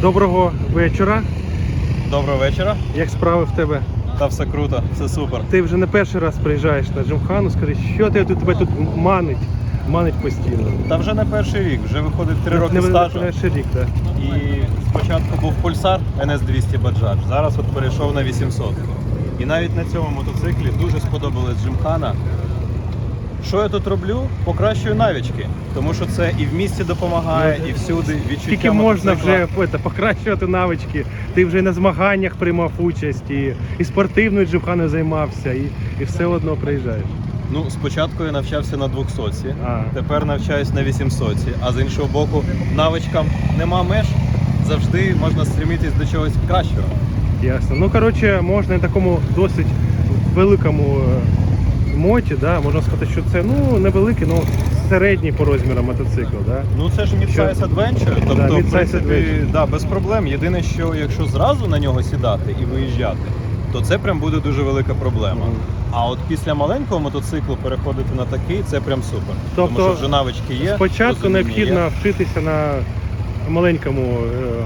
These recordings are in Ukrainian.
Доброго вечора. Доброго вечора. Як справи в тебе? Та все круто, все супер. Ти вже не перший раз приїжджаєш на Джимхану. Скажи, що тут тебе тут манить? Манить постійно. Та вже не перший рік, вже виходить три роки не стажу. Не перший рік, так. І спочатку був пульсар NS200 Bajaj, зараз от перейшов на 800. І навіть на цьому мотоциклі дуже сподобалась Джимхана. Що я тут роблю? Покращую навички, тому що це і в місті допомагає, і всюди відчуття Скільки можна мотоцикла. вже это, покращувати навички? Ти вже на змаганнях приймав участь, і, і спортивною джимханою займався, і, і все одно приїжджаєш. Ну, спочатку я навчався на 200, А. тепер навчаюсь на 800, а з іншого боку, навичкам нема меж, завжди можна стремитись до чогось кращого. Ясно. Ну, коротше, можна на такому досить великому е, моті, да, можна сказати, що це ну, невеликий, ну середній по розмірам мотоцикл. Да? Ну це ж Midsize Що? Adventure, тобто, Да, в принципі, Adventure. да, без проблем. Єдине, що якщо зразу на нього сідати і виїжджати, то це прям буде дуже велика проблема. Мгм. А от після маленького мотоциклу переходити на такий, це прям супер. Тобто, Тому що вже навички є. Спочатку необхідно є. вчитися на маленькому е,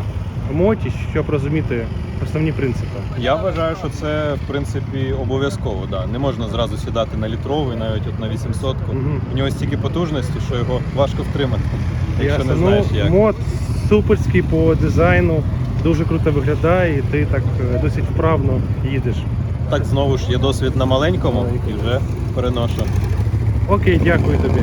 моті, щоб розуміти основні принципи. Я вважаю, що це в принципі обов'язково. Да. Не можна зразу сідати на літровий, навіть от на 800 Мгм. У нього стільки потужності, що його важко втримати, якщо Ясно. не знаєш ну, як. Мод суперський по дизайну, дуже круто виглядає, і ти так е, досить вправно їдеш. Так знову ж є досвід на маленькому Маленькому. і вже переношу. Окей, дякую тобі.